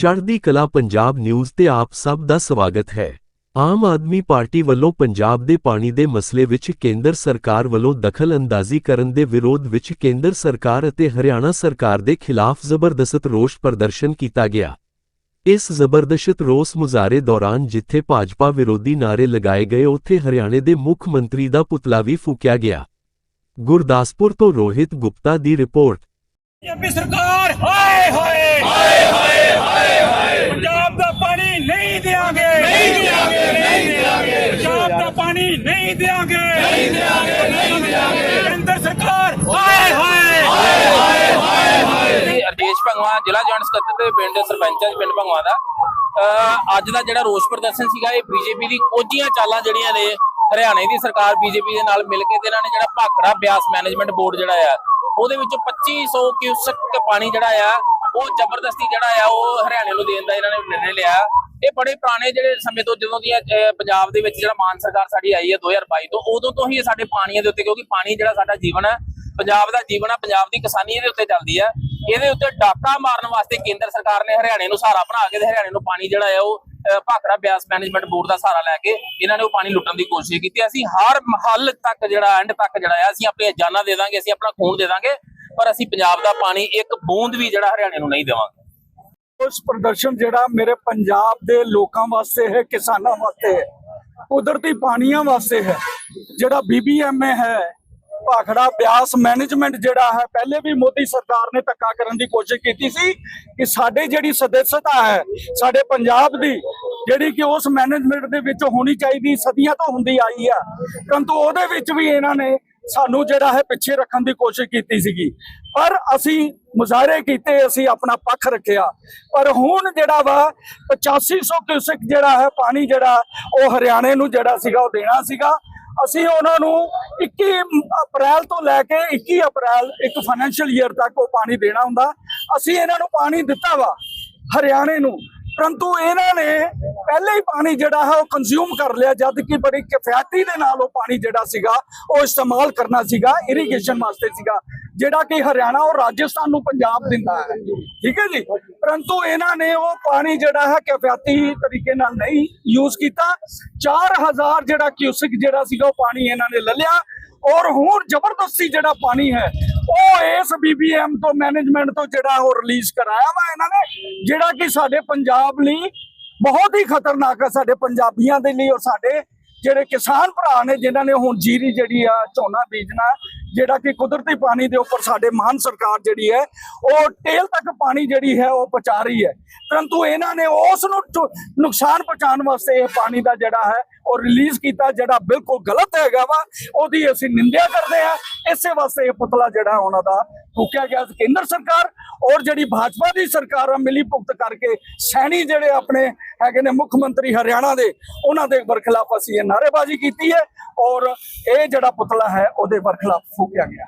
ਚੜ੍ਹਦੀ ਕਲਾ ਪੰਜਾਬ ਨਿਊਜ਼ ਤੇ ਆਪ ਸਭ ਦਾ ਸਵਾਗਤ ਹੈ। ਆਮ ਆਦਮੀ ਪਾਰਟੀ ਵੱਲੋਂ ਪੰਜਾਬ ਦੇ ਪਾਣੀ ਦੇ ਮਸਲੇ ਵਿੱਚ ਕੇਂਦਰ ਸਰਕਾਰ ਵੱਲੋਂ ਦਖਲ ਅੰਦਾਜ਼ੀ ਕਰਨ ਦੇ ਵਿਰੋਧ ਵਿੱਚ ਕੇਂਦਰ ਸਰਕਾਰ ਅਤੇ ਹਰਿਆਣਾ ਸਰਕਾਰ ਦੇ ਖਿਲਾਫ ਜ਼ਬਰਦਸਤ ਰੋਸ ਪ੍ਰਦਰਸ਼ਨ ਕੀਤਾ ਗਿਆ। ਇਸ ਜ਼ਬਰਦਸਤ ਰੋਸ ਮੁਜ਼ਾਹਰੇ ਦੌਰਾਨ ਜਿੱਥੇ ਭਾਜਪਾ ਵਿਰੋਧੀ ਨਾਅਰੇ ਲਗਾਏ ਗਏ, ਉੱਥੇ ਹਰਿਆਣੇ ਦੇ ਮੁੱਖ ਮੰਤਰੀ ਦਾ ਪੁਤਲਾ ਵੀ ਫੂਕਿਆ ਗਿਆ। ਗੁਰਦਾਸਪੁਰ ਤੋਂ ਰੋਹਿਤ ਗੁਪਤਾ ਦੀ ਰਿਪੋਰਟ। ਪੰਜਾਬੀ ਸਰਕਾਰ ਹਾਏ ਹਾਏ। ਹਾਏ ਹਾਏ ਹਾਏ ਹਾਏ। ਪੰਜਾਬ ਦਾ ਪਾਣੀ ਨਹੀਂ ਦੇਾਂਗੇ ਨਹੀਂ ਦੇਾਂਗੇ ਨਹੀਂ ਦੇਾਂਗੇ ਪੰਜਾਬ ਦਾ ਪਾਣੀ ਨਹੀਂ ਦੇਾਂਗੇ ਨਹੀਂ ਦੇਾਂਗੇ ਨਹੀਂ ਦੇਾਂਗੇ ਕੇਂਦਰ ਸਰਕਾਰ ਹਾਏ ਹਾਏ। ਹਾਏ ਹਾਏ ਜੀ ਅਰਜੇਸ਼ ਭੰਗਵਾ ਜ਼ਿਲ੍ਹਾ ਜੁਆਇੰਟ ਸਕੱਤਰ ਤੇ ਪਿੰਡ ਸਰਪੰਚ ਪਿੰਡ ਭੰਗਵਾ ਦਾ। ਅੱਜ ਦਾ ਜਿਹੜਾ ਰੋਸ ਪ੍ਰਦਰਸ਼ਨ ਸੀਗਾ ਇਹ ਬੀਜੇਪੀ ਦੀ ਕੋਝੀਆਂ ਚਾਲਾਂ ਜਿਹੜੀਆਂ ਨੇ ਹਰਿਆਣੇ ਦੀ ਸਰਕਾਰ ਬੀਜੇਪੀ ਦੇ ਨਾਲ ਮਿਲ ਕੇ ਤੇ ਇਹਨਾਂ ਨੇ ਜਿਹੜਾ ਭਾਖੜਾ ਬਿਆਸ ਮੈਨੇਜਮੈਂਟ ਬੋਰਡ ਜਿਹੜਾ ਆ ਉਹਦੇ ਵਿੱਚੋਂ 2500 ਕਿਊਸਕ ਪਾਣੀ ਜਿਹੜਾ ਆ, ਉਹ ਜ਼ਬਰਦਸਤੀ ਜਿਹੜਾ ਆ, ਉਹ ਹਰਿਆਣੇ ਨੂੰ ਦੇਣ ਦਾ ਇਹਨਾਂ ਨੇ ਨਿਰਣੇ ਲਿਆ। ਇਹ ਬੜੇ ਪੁਰਾਣੇ ਜਿਹੜੇ ਸਮੇਂ ਤੋਂ ਜਦੋਂ ਦੀ ਪੰਜਾਬ ਦੇ ਵਿੱਚ ਜਿਹੜਾ ਮਾਨ ਸਰਕਾਰ ਸਾਡੀ ਆਈ ਹੈ 2022 ਤੋਂ, ਉਦੋਂ ਤੋਂ ਹੀ ਸਾਡੇ ਪਾਣੀਆਂ ਦੇ ਉੱਤੇ, ਕਿਉਂਕਿ ਪਾਣੀ ਜਿਹੜਾ ਸਾਡਾ ਜੀਵਨ ਹੈ ਪੰਜਾਬ ਦਾ ਜੀਵਨ ਹੈ ਪੰਜਾਬ ਦੀ ਕਿਸਾਨੀ ਇਹਦੇ ਉੱਤੇ ਚੱਲਦੀ ਹੈ ਇਹਦੇ ਉੱਤੇ ਡਾਕਾ ਮਾਰਨ ਵਾਸਤੇ ਕੇਂਦਰ ਸਰਕਾਰ ਨੇ ਹਰਿਆਣੇ ਨੂੰ ਸਹਾਰਾ ਬਣਾ ਕੇ ਤੇ ਹਰਿਆਣੇ ਨੂੰ ਪਾਣੀ ਜਿਹੜਾ ਹੈ ਉਹ ਭਾਖੜਾ ਬਿਆਸ ਮੈਨੇਜਮੈਂਟ ਬੋਰਡ ਦਾ ਸਹਾਰਾ ਲੈ ਕੇ ਇਹਨਾਂ ਨੇ ਉਹ ਪਾਣੀ ਲੁੱਟਣ ਦੀ ਕੋਸ਼ਿਸ਼ ਕੀਤੀ। ਅਸੀਂ ਹਰ ਮਹੱਲ ਤੱਕ ਜਿਹੜਾ ਐਂਡ ਤੱਕ ਜਿਹੜਾ ਅਸੀਂ ਆਪਣੀਆਂ ਜਾਨਾਂ ਦੇ ਦਾਂਗੇ, ਅਸੀਂ ਆਪਣਾ ਖੂਨ ਦੇ ਦਾਂਗੇ, ਪਰ ਅਸੀਂ ਪੰਜਾਬ ਦਾ ਪਾਣੀ ਇੱਕ ਬੂੰਦ ਵੀ ਜਿਹੜਾ ਹਰਿਆਣੇ ਨੂੰ ਨਹੀਂ ਦੇਵਾਂਗੇ। ਉਸ ਪ੍ਰਦਰਸ਼ਨ ਜਿਹੜਾ ਮੇਰੇ ਪੰਜਾਬ ਦੇ ਲੋਕਾਂ ਵਾਸਤੇ ਹੈ, ਕਿਸਾਨਾਂ ਵਾਸਤੇ ਹੈ, ਕੁਦਰਤੀ ਪਾਣੀਆਂ ਵਾਸਤੇ ਹੈ, ਜਿਹੜਾ ਬੀਬੀਐਮਏ ਹੈ ਭਾਖੜਾ ਬਿਆਸ ਮੈਨੇਜਮੈਂਟ ਜਿਹੜਾ ਹੈ, ਪਹਿਲੇ ਵੀ ਮੋਦੀ ਸਰਕਾਰ ਨੇ ਧੱਕਾ ਕਰਨ ਦੀ ਕੋਸ਼ਿਸ਼ ਕੀਤੀ ਸੀ ਕਿ ਸਾਡੇ ਜਿਹੜੀ ਸਦਸਤਾ ਹੈ, ਸਾਡੇ ਪੰਜਾਬ ਦੀ, ਜਿਹੜੀ ਕਿ ਉਸ ਮੈਨੇਜਮੈਂਟ ਦੇ ਵਿੱਚ ਹੋਣੀ ਚਾਹੀਦੀ, ਸਦੀਆਂ ਤੋਂ ਹੁੰਦੀ ਆਈ ਆ, ਪਰੰਤੂ ਉਹਦੇ ਵਿੱਚ ਵੀ ਇਹਨਾਂ ਨੇ ਸਾਨੂੰ ਜਿਹੜਾ ਹੈ ਪਿੱਛੇ ਰੱਖਣ ਦੀ ਕੋਸ਼ਿਸ਼ ਕੀਤੀ ਸੀਗੀ। ਪਰ ਅਸੀਂ ਮੁਜ਼ਾਹਰੇ ਕੀਤੇ, ਅਸੀਂ ਆਪਣਾ ਪੱਖ ਰੱਖਿਆ। ਪਰ ਹੁਣ ਜਿਹੜਾ ਵਾ 8500 ਕਿਊਸਿਕ ਜਿਹੜਾ ਹੈ ਪਾਣੀ ਜਿਹੜਾ, ਉਹ ਹਰਿਆਣੇ ਨੂੰ ਜਿਹੜਾ ਸੀਗਾ, ਉਹ ਦੇਣਾ ਸੀਗਾ। ਅਸੀਂ ਉਹਨਾਂ ਨੂੰ 21 ਅਪ੍ਰੈਲ ਤੋਂ ਲੈ ਕੇ 21 ਅਪ੍ਰੈਲ, ਇੱਕ ਫਾਈਨੈਂਸ਼ੀਅਲ ਈਅਰ ਤੱਕ ਉਹ ਪਾਣੀ ਦੇਣਾ ਹੁੰਦਾ। ਅਸੀਂ ਇਹਨਾਂ ਨੂੰ ਪਾਣੀ ਦਿੱਤਾ ਵਾ, ਹਰਿਆਣੇ ਨੂੰ। ਪਰੰਤੂ ਇਹਨਾਂ ਨੇ ਪਹਿਲੇ ਹੀ ਪਾਣੀ ਜਿਹੜਾ ਹੈ ਉਹ ਕੰਜ਼ਿਊਮ ਕਰ ਲਿਆ, ਜਦ ਕਿ ਬੜੀ ਕਿਫਾਇਤੀ ਦੇ ਨਾਲ ਉਹ ਪਾਣੀ ਜਿਹੜਾ ਸੀਗਾ, ਉਹ ਇਸਤੇਮਾਲ ਕਰਨਾ ਸੀਗਾ ਇਰੀਗੇਸ਼ਨ ਵਾਸਤੇ ਸੀਗਾ। ਜਿਹੜਾ ਕਿ ਹਰਿਆਣਾ ਔਰ ਰਾਜਸਥਾਨ ਨੂੰ ਪੰਜਾਬ ਦਿੰਦਾ ਹੈ। ਠੀਕ ਹੈ ਜੀ? ਪਰੰਤੂ ਇਹਨਾਂ ਨੇ ਉਹ ਪਾਣੀ ਜਿਹੜਾ ਹੈ ਕਿਫਾਇਤੀ ਤਰੀਕੇ ਨਾਲ ਨਹੀਂ ਯੂਜ਼ ਕੀਤਾ। 4000 ਜਿਹੜਾ ਕਿਊਸਿਕ ਜਿਹੜਾ ਸੀਗਾ ਉਹ ਪਾਣੀ ਇਹਨਾਂ ਨੇ ਲੈ ਲਿਆ। ਔਰ ਹੁਣ ਜ਼ਬਰਦਸਤੀ ਜਿਹੜਾ ਪਾਣੀ ਹੈ, ਉਹ ਇਸ ਬੀਬੀਐਮ ਤੋਂ ਮੈਨੇਜਮੈਂਟ ਤੋਂ ਜਿਹੜਾ ਉਹ ਰਿਲੀਜ਼ ਕਰਾਇਆ ਵਾ ਇਹਨਾਂ ਨੇ। ਜਿਹੜਾ ਕਿ ਸਾਡੇ ਪੰਜਾਬ ਲਈ ਬਹੁਤ ਹੀ ਖਤਰਨਾਕ ਹੈ, ਸਾਡੇ ਪੰਜਾਬੀਆਂ ਦੇ ਲਈ ਔਰ ਸਾਡੇ ਜਿਹੜੇ ਕਿਸਾਨ ਭਰਾ ਨੇ, ਜਿਨ੍ਹਾਂ ਨੇ ਹੁਣ ਜੀਰੀ ਜਿਹੜੀ ਆ, ਝੋਨਾ ਬੀਜਣਾ ਜਿਹੜਾ ਕਿ ਕੁਦਰਤੀ ਪਾਣੀ ਦੇ ਉੱਪਰ ਸਾਡੇ ਮਾਨ ਸਰਕਾਰ ਜਿਹੜੀ ਹੈ, ਉਹ ਟੇਲ ਤੱਕ ਪਾਣੀ ਜਿਹੜੀ ਹੈ, ਉਹ ਪਹੁੰਚਾ ਰਹੀ ਹੈ। ਪਰੰਤੂ ਇਹਨਾਂ ਨੇ ਉਸ ਨੂੰ ਨੁਕਸਾਨ ਪਹੁੰਚਾਉਣ ਵਾਸਤੇ ਇਹ ਪਾਣੀ ਦਾ ਜਿਹੜਾ ਹੈ, ਉਹ ਰਿਲੀਜ਼ ਕੀਤਾ, ਜਿਹੜਾ ਬਿਲਕੁਲ ਗਲਤ ਹੈਗਾ ਵਾ, ਉਹਦੀ ਅਸੀਂ ਨਿੰਦਿਆ ਕਰਦੇ ਆ ਇਸੇ ਵਾਸਤੇ ਇਹ ਪੁਤਲਾ ਜਿਹੜਾ ਉਹਨਾਂ ਦਾ ਫੂਕਿਆ ਗਿਆ। ਕੇਂਦਰ ਸਰਕਾਰ ਔਰ ਜਿਹੜੀ ਭਾਜਪਾ ਦੀ ਸਰਕਾਰ ਆ, ਮਿਲੀ ਭੁਗਤ ਕਰਕੇ ਸੈਣੀ ਜਿਹੜੇ ਆਪਣੇ ਹੈਗੇ ਨੇ ਮੁੱਖ ਮੰਤਰੀ ਹਰਿਆਣਾ ਦੇ, ਉਹਨਾਂ ਦੇ ਬਰਖਲਾਫ ਅਸੀਂ ਇਹ ਨਾਅਰੇਬਾਜ਼ੀ ਕੀਤੀ ਹੈ ਔਰ ਇਹ ਜਿਹੜਾ ਪੁਤਲਾ ਹੈ, ਉਹਦੇ ਬਰਖਲਾਫ ਫੂਕਿਆ ਗਿਆ।